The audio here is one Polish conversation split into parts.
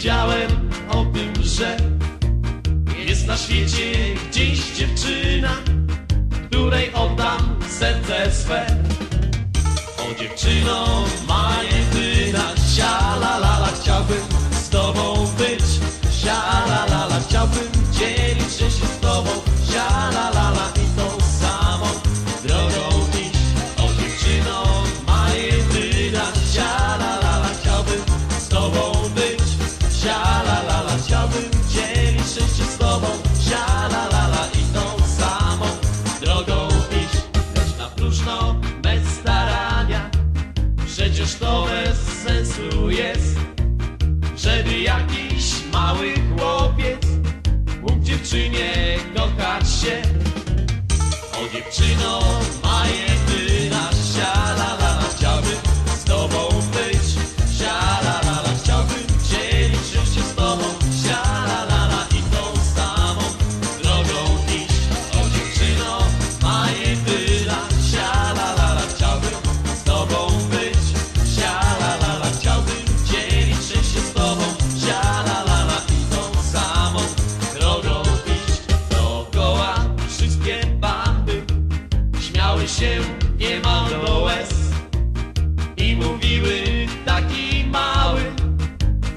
wiedziałem o tym, że jest na świecie gdzieś dziewczyna, której oddam serce swe. O dziewczyno ma mówiły taki mały,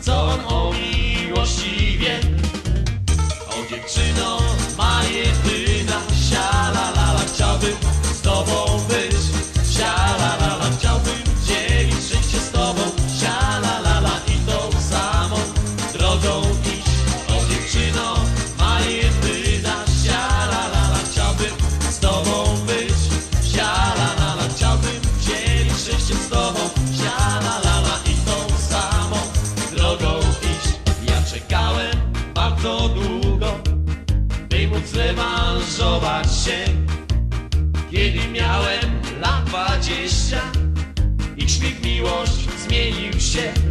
co on o miłości wie. O dziewczyno móc zrewanżować się Kiedy miałem lat dwadzieścia i śmiech miłość zmienił się.